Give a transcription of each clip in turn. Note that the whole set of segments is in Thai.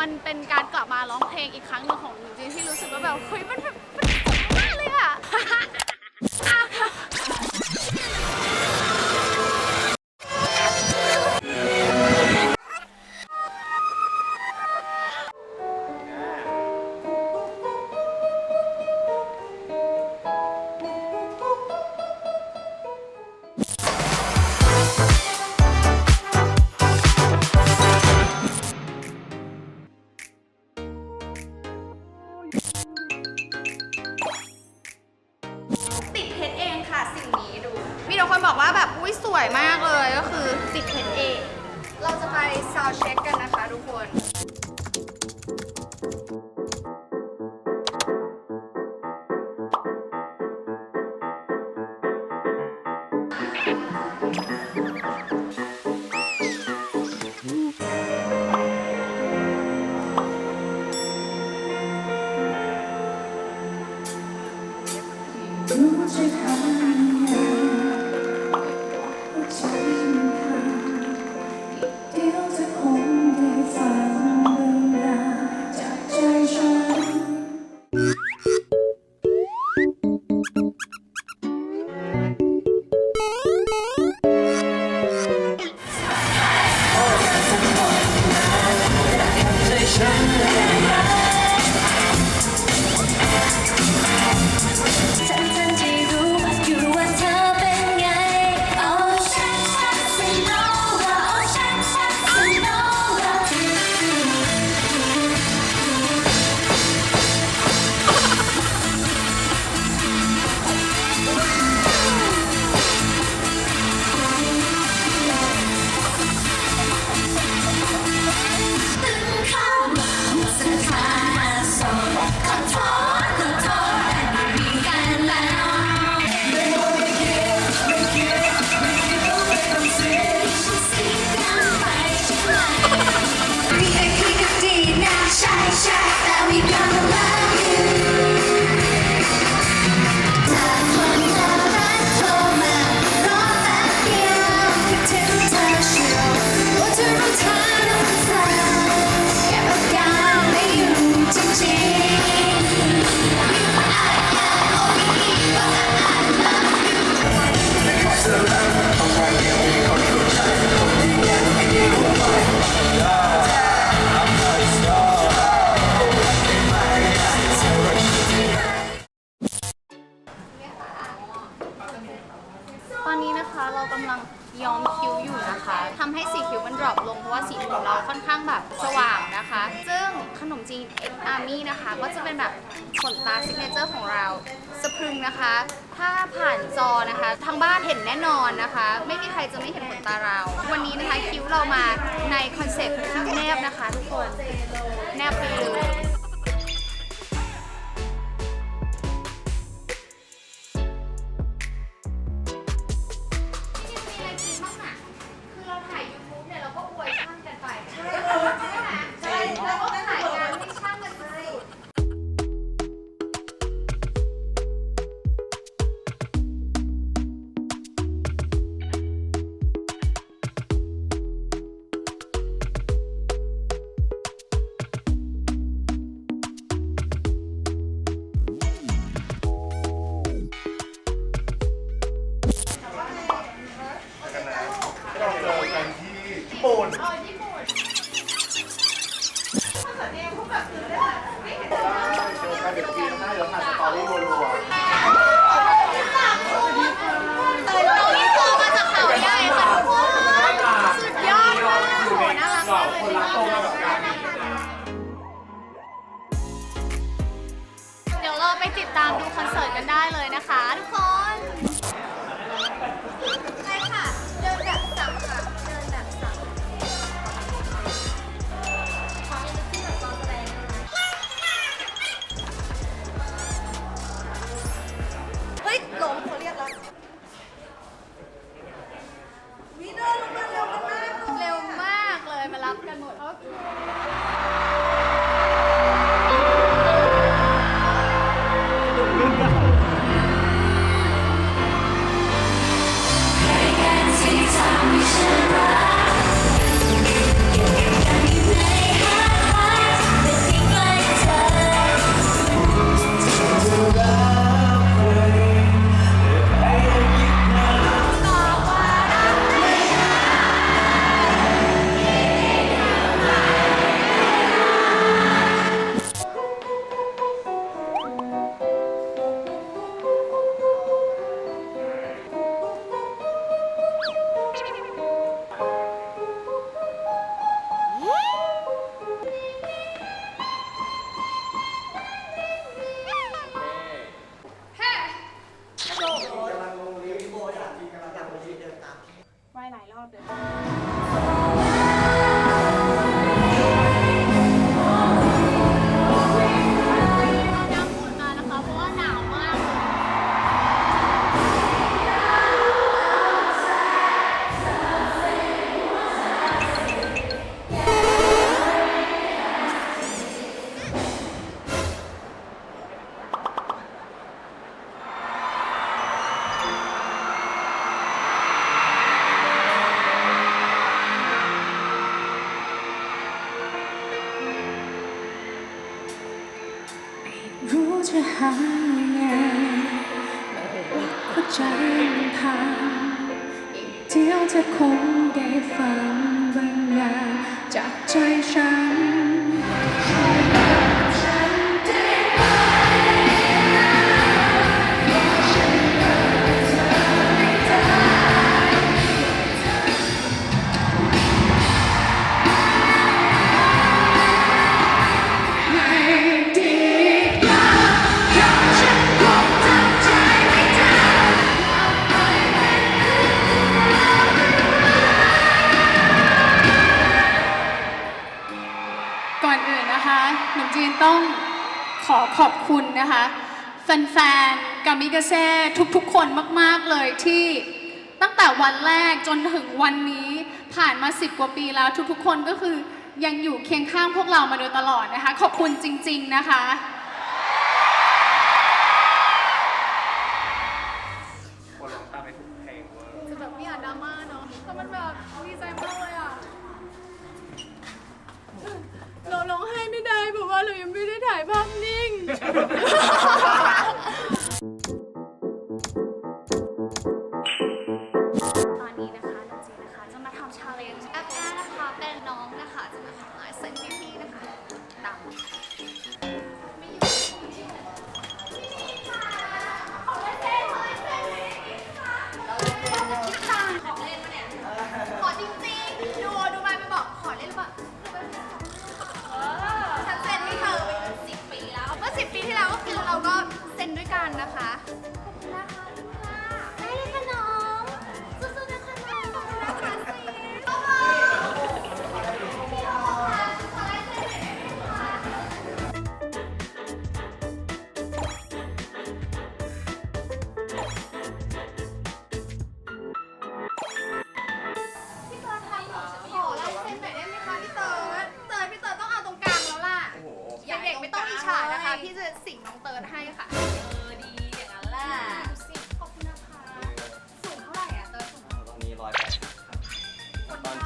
มันเป็นการกลับมาร้องเพลงอีกครั้งหนึ่งของหนูจริงที่รู้สึกว่าแบบเฮ้ยมันแบบมันสนุกมากเลยอะ ตอนนี้นะคะเรากำลังย้อมคิ้วอยู่นะคะทำให้สีคิ้วมันดรอปลงเพราะว่าสีของเราค่อนข้างแบบสว่างนะคะ ซึ่งขนมจีนเอ็กอาร์มี่นะคะ ก็จะเป็นแบบขนตาซิกเนเจอร์ของเราสะพรึงนะคะ ถ้าผ่านจอนะคะทางบ้านเห็นแน่นอนนะคะ ไม่มีใครจะไม่เห็นขนตาเรา วันนี้นะคะคิ้วเรามาในคอนเซ็ปต์คิวแนบนะคะ ทุกคนแนบไปเลย ไปติดตามดูคอนเสิร์ตกันได้เลยนะคะทุกคน จะหาไงเข้าใจทางเดี๋ยวจะคงได้ฟังบางอย่างจากใจฉัน แฟนๆกามิกาเซ่ทุกๆ คนมากๆเลยที่ตั้งแต่วันแรกจนถึงวันนี้ผ่านมา 10 กว่าปีแล้วทุกๆ คนก็คือยังอยู่เคียงข้างพวกเรามาโดยตลอดนะคะ ขอบคุณจริง ๆ นะคะ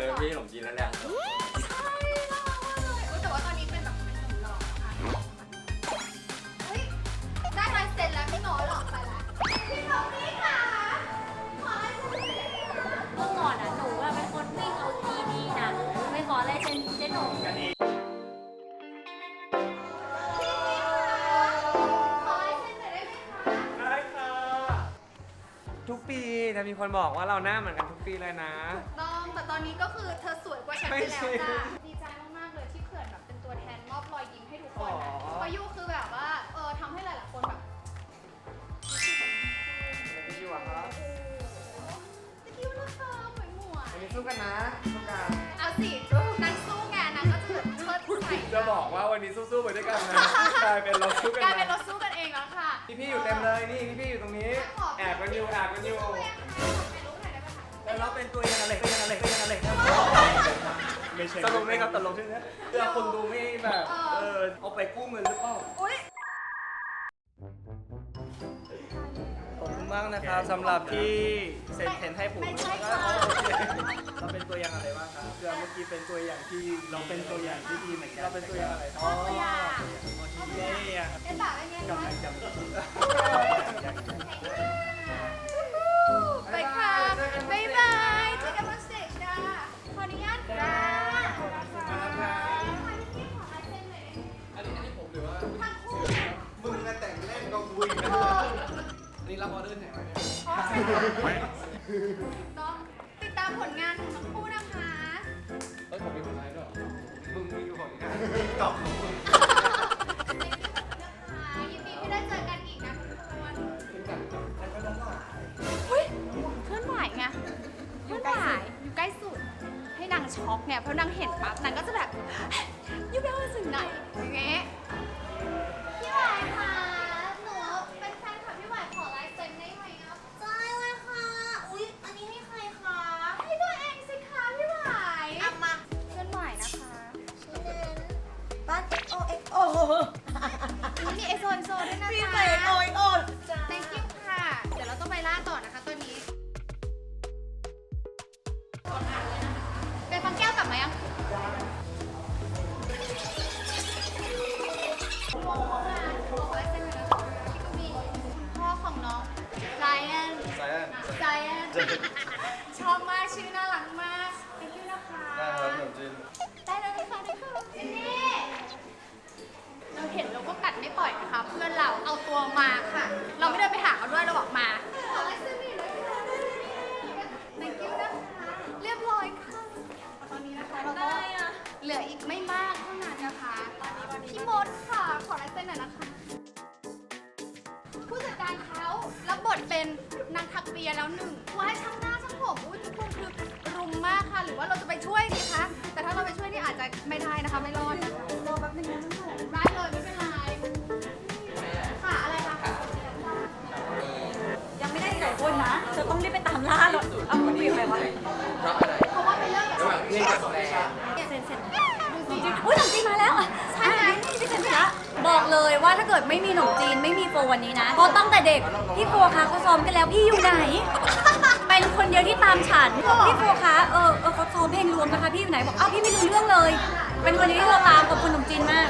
เจอพี่หลงจีนั่นแหละใช่เลยโอ้แต่ว่าตอนนี้เป็นแบบเป็นหนุ่มหล่อค่ะเฮ้ยได้ลายเซ็นแล้วไม่ง้อหรอกไปละพี่ทอมมี่ค่ะขอลายเซ็นหน่อยได้ไหมคะ เมื่อก่อนอะหนูอะเป็นคนวิ่งเอาซีดีนะไปขอลายเซ็นเจ๊หนงขอลายเซ็นหน่อยได้ไหมคะได้ค่ะทุกปีจะมีคนบอกว่าเราหน้าเหมือนกันทุกปีเลยนะ ต ต่ตอนนี้ก็คือเธอสวยกว่าฉันไปแล้วไม่จ้ะใช่ดีใจมากๆเลยที่เขื่อนแบบเป็นตัวแทนมอบรอยยิ้มให้ทุกคนนะอ๋อ เพราะยูคือแบบว่าเออทำให้หลายๆคนแบบพี่อยู่อะครับตะกี้ว่านะคะหมวยหมวยวันนี้สู้กันนะสู้กันเอาสินางสู้ไงนางก็จะแบบเชิดใส่จะบอกว่าวันนี้สู้ๆไปด้วยกันนะกลายเป็นเราสู้กันกลายเป็นนะเราสู้กันเองแล้วค่ะ พี่พี่ๆอยู่เต็มเลยนี่พี่พี่ๆอยู่ตรงนี้แอบกันอยู่แอบกันอยู่เป็นรูปไหนได้ไหมคะ แล้วเราเป็นตัวยังอะไรตัวยังอะไรตัวยังอะไรไม่ใช่ตลกไหมครับตลกใช่ไหมเพื่อคนดูไม่แบบเออเอาไปกู้เงินหรือเปล่าอุ้ยขอบคุณมากนะครับสำหรับที่เซ็นเทนให้ผมไม่ใช่ค่ะเราเป็นตัวอย่างอะไรบ้างครับเมื่อกี้เป็นตัวอย่างที่เราเป็นตัวอย่างที่ดีเหมือนกันเราเป็นตัวอย่างอะไรอ๋อตัวอย่างนี่อะเป็นแบบอะไรเงี้ยกำลังจำ รับออเดอร์ไหนมาเนี่ยต้องติดตามผลงานของทั้งคู่นะคะ เอ้ยผมมีคนไลน์ด้วยหรอมึงมีอยู่ของงานตอบของมึงยินดีที่ได้เจอกันอีกนะทุกคนเป็นกันแล้วก็ต้องว่าเฮ้ยเคลื่อนไหวไงเคลื่อนไหวอยู่ใกล้สุด ให้นางช็อกเนี่ยเพราะนางเห็นปั๊บนางก็จะแบบ โอุ๊ยมีเอโซนโซนด้วยนะพี่เต๋โอคอยโอน thank you ค่ะ เดี๋ยวเราต้องไปล่าต่อนะคะตอนนี้เป็นฟังแก้วกลับมายังพ่อของน้องไซแอนไ Ryan ชอบมากชื่อน่า อาตัวมาค่ะ คนไปอยู่ไหนวะเพราะว่าเป็นเรื่องของเล่นกับแฟนเซ็นเซ็นหนมจีนอุ้ยหนมจีนมาแล้วอะใช่ไงพี่เซ็นไปละบอกเลยว่าถ้าเกิดไม่มีหนมจีนไม่มีโฟวันนี้นะเพราะตั้งแต่เด็กพี่โฟคะเขาซ้อมกันแล้วพี่อยู่ไหน เป็นคนเดียวที่ตามฉันพี่โฟคะเออเออเขาซ้อมเพลงรวมนะคะพี่อยู่ไหนบอกอ้าวพี่ไม่รู้เรื่องเลย เป็นคนเดียวที่เราตามกับคนหนมจีนมาก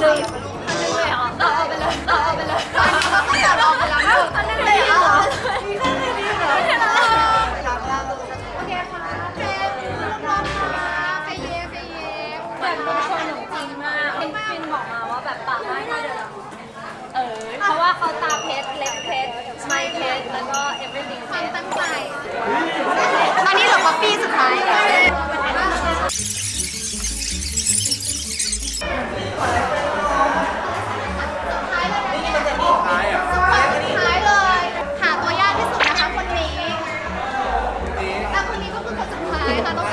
หนึ่งพันหนึ่งเลยเหรอต่อไปเลยต่อไปเลยตอนนี้เราก็จะรอไปล้วพันหนึ่งเลยเหรอโอเคค่ะเฟย์รอบๆค่ะเฟย์เย่เฟย์เย่แบบเป็นคนหนมจีนมากเป็นฟินบอกมาว่าแบบปากได้เดินเออเพราะว่าเขาตาเพชรเล็บเพชรไม่เพชรแล้วก็ everything ความตั้งใจตอนนี้เหลือป๊อปปี้สุดท้ายายค่ะต้อง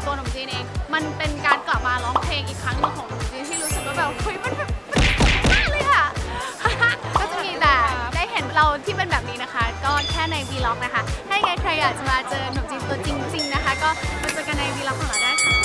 กับตัวหนุ่มจีนเอง มันเป็นการกลับมาร้องเพลงอีกครั้งหนึงของหนุ่มจีนที่รู้สึกว่าแบบเฮ้ยมันแบบมันสนุกมากเลยค่ะก็จะมีแต่ได้เห็นเราที่เป็นแบบนี้นะคะ ก็แค่ในวีล็อกนะคะ ถ้าใครอยากจะมาเจอหนุ่มจีนตัวจริงๆนะคะ ก็มาเจอกันในวีล็อกของเราได้ค่ะ